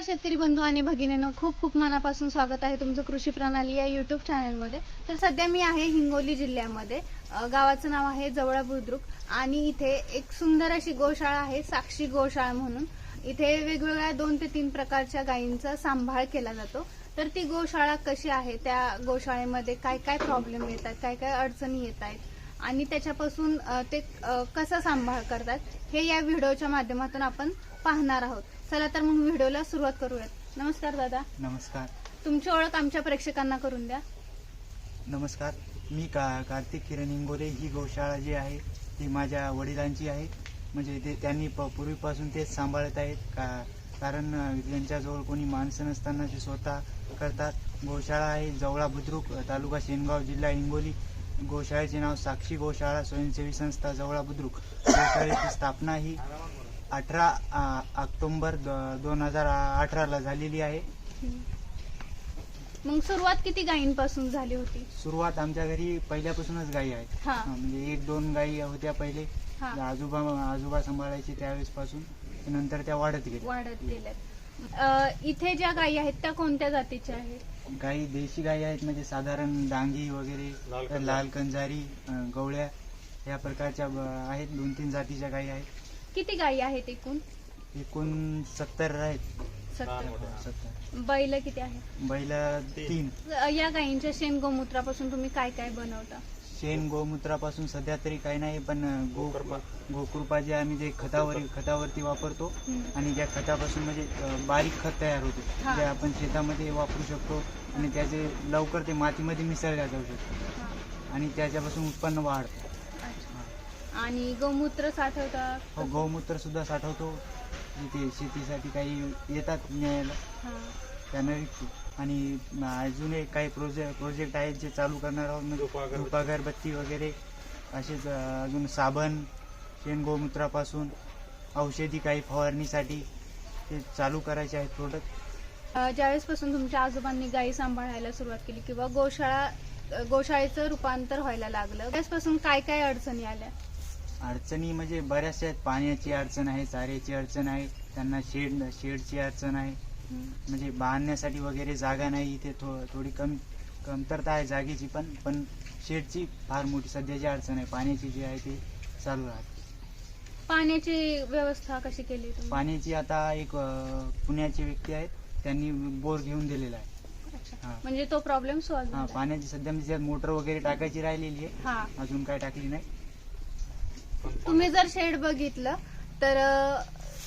नमस्कार शेतकरी बंधू आणि भगिनींनो. खूप खूप मनापासून स्वागत आहे तुमचं कृषी प्रणाली या युट्यूब चॅनलमध्ये तर सध्या मी आहे हिंगोली जिल्ह्यामध्ये. गावाचं नाव आहे जवळा बुद्रुक आणि इथे एक सुंदर अशी गोशाळा आहे साक्षी गोशाळा म्हणून. इथे वेगवेगळ्या दोन ते तीन प्रकारच्या गायींचा सांभाळ केला जातो. तर ती गोशाळा कशी आहे त्या गोशाळेमध्ये काय काय प्रॉब्लेम येतात काय काय अडचणी येत आहेत आणि त्याच्यापासून ते कसा सांभाळ करतात हे या व्हिडिओच्या माध्यमातून आपण पाहणार आहोत. चला तर मग व्हिडिओला सुरुवात करूयात. नमस्कार दादा. नमस्कार. तुमची ओळख आमच्या प्रेक्षकांना करून द्या. नमस्कार. मी का कार्तिक किरण इंगोले ही गोशाळा जी आहे ती माझ्या वडिलांची आहे. म्हणजे ते त्यांनी प पूर्वीपासून तेच सांभाळत आहेत. का कारण त्यांच्याजवळ कोणी माणसं नसताना ते स्वतः करतात. गोशाळा आहे जवळा बुद्रुक तालुका शेनगाव जिल्हा हिंगोली. गोशाळेचे नाव साक्षी गोशाळा स्वयंसेवी संस्था जवळा बुद्रुक. गोशाळेची स्थापना ही अठरा ऑक्टोंबर दोन हजार अठराला झालेली आहे. मग सुरुवात किती गायींपासून झाली होती? सुरुवात आमच्या घरी पहिल्यापासूनच गायी आहेत. हा. हा, म्हणजे एक दोन गायी होत्या पहिले. हा. आजोबा आजोबा सांभाळायचे त्यावेळेस पासून नंतर त्या वाढत गेल्या. वाढत गेल्यात अ, इथे ज्या गायी आहेत त्या कोणत्या जातीच्या आहेत? गायी देशी गायी आहेत म्हणजे साधारण डांगी वगैरे लाल कंजारी. अं, गवळ्या या प्रकारच्या ब- आहेत. दोन तीन जातीच्या गायी आहेत. किती गायी आहेत एकूण? एकूण सत्तर आहेत. सत्तर. सत्तर. बैल किती आहेत? बैल तीन. या गायींच्या शेण गोमूत्रापासून तुम्ही काय काय बनवता? शेण गोमूत्रापासून सध्या तरी काही नाही पण अं, गो गोकृपा जे आम्ही जे खतावर खतावरती वापरतो हम्म. आणि त्या खतापासून म्हणजे अं, बारीक खत तयार होते हा. जे आपण शेतामध्ये वापरू शकतो आणि त्याचे लवकर ते मातीमध्ये मिसळल्या जाऊ शकतो हा. आणि त्याच्यापासून उत्पन्न वाढतं. आणि गोमूत्र साठवता हो गौमूत्र सुद्धा साठवतो. इथे शेतीसाठी काही येतात न्यायला. हा. त्यांना विकतो. आणि अजून एक काही प्रोजेक्ट प्रोजेक्ट आहेत जे चालू करणार आहोत. म्हणजे धूप अगरबत्ती वगैरे. असेच अं, अजून साबण शेण गोमूत्रापासून औषधी काही फवारणीसाठी ते चालू करायचे आहेत प्रोडक्ट अ, ज्यावेळेसपासून तुमच्या आजोबांनी गायी सांभाळायला सुरुवात केली किंवा गोशाळा अ, गोशाळेचं रूपांतर व्हायला लागलं त्यावेळेसपासून काय काय अडचणी आल्या? अडचणी म्हणजे बऱ्याचशा आहेत. पाण्याची अडचण आहे चाऱ्याची अडचण आहे त्यांना शेड शेडची अडचण आहे. म्हणजे बांधण्यासाठी वगैरे जागा नाही इथे थो थोडी कमी कमतरता आहे जागेची पण पण शेडची फार मोठी सध्याची अडचण आहे. पाण्याची जी आहे ती चालू राहते. पाण्याची व्यवस्था कशी केली तुम्ही? पाण्याची आता एक अं, पुण्याचे व्यक्ती आहेत त्यांनी बोर घेऊन दिलेला आहे. अच्छा. हा. म्हणजे तो प्रॉब्लेम सॉल्व्ह हा झाला पाण्याची सध्या म्हणजे मोटर वगैरे टाकायची राहिलेली आहे. हा. अजून काय टाकली नाही. तुम्ही जर शेड बघितलं तर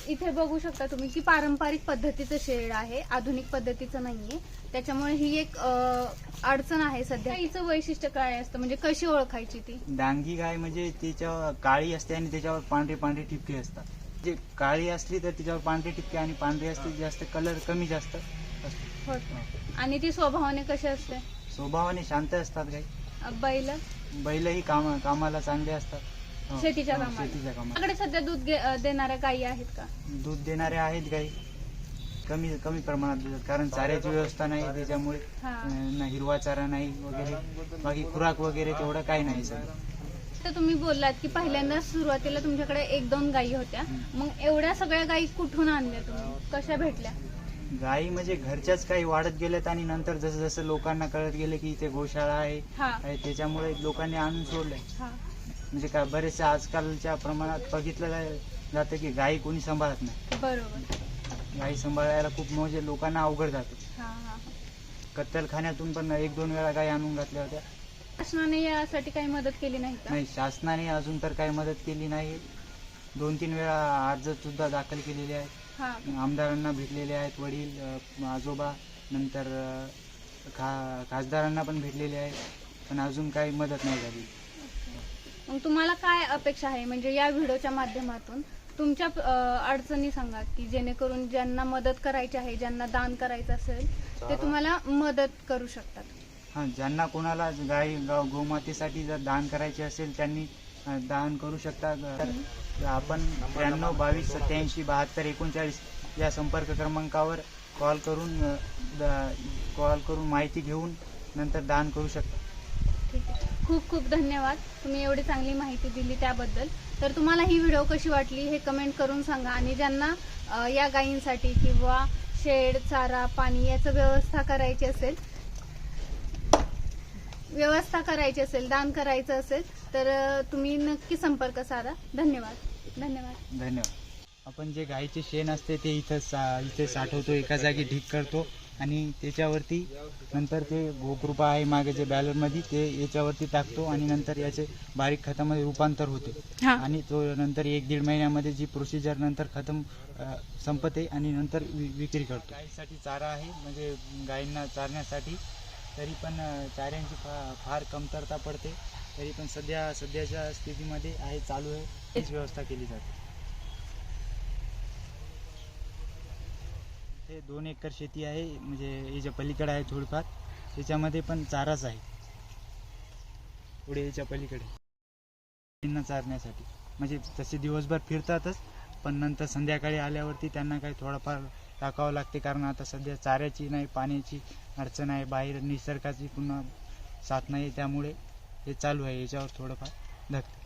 इथे बघू शकता तुम्ही की पारंपरिक पद्धतीचं शेड आहे आधुनिक पद्धतीचं नाहीये. त्याच्यामुळे ही एक अडचण आहे सध्या. हिचं वैशिष्ट्य काय असतं? म्हणजे कशी ओळखायची ती? डांगी गाय म्हणजे त्याच्यावर काळी असते आणि त्याच्यावर पांढरे पांढरे ठिपके असतात. जे काळी असली तर त्याच्यावर पांढरे ठिपके आणि पांढरी असली जास्त कलर कमी जास्त असतो. होत आणि ती स्वभावाने कशी असते? स्वभावाने शांत असतात गाई. बैल? बैलही काम कामाला चांगले असतात. हो, शेतीच्या हो. शेतीच्या आपल्याकडे सध्या दूध घे- अ, देणाऱ्या गायी आहेत का? दूध देणारे आहेत गाई कमी कमी प्रमाणात देतात कारण चाऱ्याची व्यवस्था नाही त्याच्यामुळे हा. अं, ना हिरवा चारा नाही वगैरे. बाकी खुराक वगैरे तेवढं काही नाही सर तर तुम्ही बोललात की पहिल्यांदा सुरुवातीला तुमच्याकडे एक दोन गायी होत्या. मग एवढ्या सगळ्या गायी कुठून आणल्या तुम्ही? कशा भेटल्या? गाई म्हणजे घरच्याच काही वाढत गेल्यात आणि नंतर जसं जसं लोकांना कळत गेले की इथे गोशाळा आहे हा. आहे, त्याच्यामुळे लोकांनी आणून सोडलंय. हा. म्हणजे काय बरेचसे आजकालच्या प्रमाणात बघितलं जाय- जातं की गाई कोणी सांभाळत नाही. बरोबर. गाई सांभाळायला खूप म्हणजे लोकांना अवघड जातं. हा हा हा. कत्तलखान्यातून पण एक दोन वेळा गाई आणून घातल्या होत्या. शासनाने यासाठी काही मदत केली नाही का? नाही शासनाने अजून तर काही मदत केली नाही. दोन तीन वेळा अर्ज सुद्धा दाखल केलेले आहेत. हा. आमदारांना भेटलेले आहेत वडील अ, आजोबा नंतर अ, खा खासदारांना पण भेटलेले आहेत. पण अजून काही मदत नाही झाली. मग तुम्हाला काय अपेक्षा आहे? म्हणजे या व्हिडिओच्या माध्यमातून तुमच्या अडचणी सांगा की जेणेकरून ज्यांना मदत करायची आहे ज्यांना दान करायचं असेल ते तुम्हाला मदत करू शकतात. हां ज्यांना कोणाला गाई गोमातेसाठी जर दान करायचे असेल त्यांनी दान करू शकतात. तर आपण त्र्याण्णव बावीस सत्याऐंशी बहात्तर एकोणचाळीस या संपर्क क्रमांकावर कॉल करून कॉल करून माहिती घेऊन नंतर दान करू शकता खूप खूप धन्यवाद. तुम्ही एवढी चांगली माहिती दिली त्याबद्दल. तर तुम्हाला ही व्हिडिओ कशी वाटली हे कमेंट करून सांगा. आणि ज्यांना या गायींसाठी किंवा शेड चारा पाणी याचं व्यवस्था करायची असेल व्यवस्था करायची असेल दान करायचं असेल तर तुम्ही नक्की संपर्क साधा. धन्यवाद. धन्यवाद. धन्यवाद. आपण जे गाईचे शेण असते ते इथं सा इथे साठवतो एका जागी ढीक करतो आणि त्याच्यावरती नंतर ते गोकृपा आहे मागे जे बॅलरमध्ये ते याच्यावरती टाकतो आणि नंतर याचे बारीक खतामध्ये रूपांतर होते. आणि तो नंतर एक दीड महिन्यामध्ये जी प्रोसिजर नंतर खतम संपते आणि नंतर वि- विक्री करतो. गाईसाठी चारा आहे म्हणजे गायींना चारण्यासाठी तरी पण चाऱ्यांची फा फार कमतरता पडते. तरी पण सध्या सध्याच्या स्थितीमध्ये आहे चालू आहे हीच व्यवस्था केली जाते. इथे दोन एकर शेती आहे म्हणजे याच्या पलीकडे आहे थोडीफार त्याच्यामध्ये पण चाराच आहे. पुढे याच्या पलीकडे. चारण्यासाठी. म्हणजे तसे दिवसभर फिरतातच पण नंतर संध्याकाळी आल्यावरती त्यांना काही थोडंफार टाकावं लागते कारण आता सध्या चाऱ्याची नाही पाण्याची अडचण आहे बाहेर निसर्गाची पुन्हा साथ नाही त्यामुळे हे चालू आहे याच्यावर थोडंफार धकते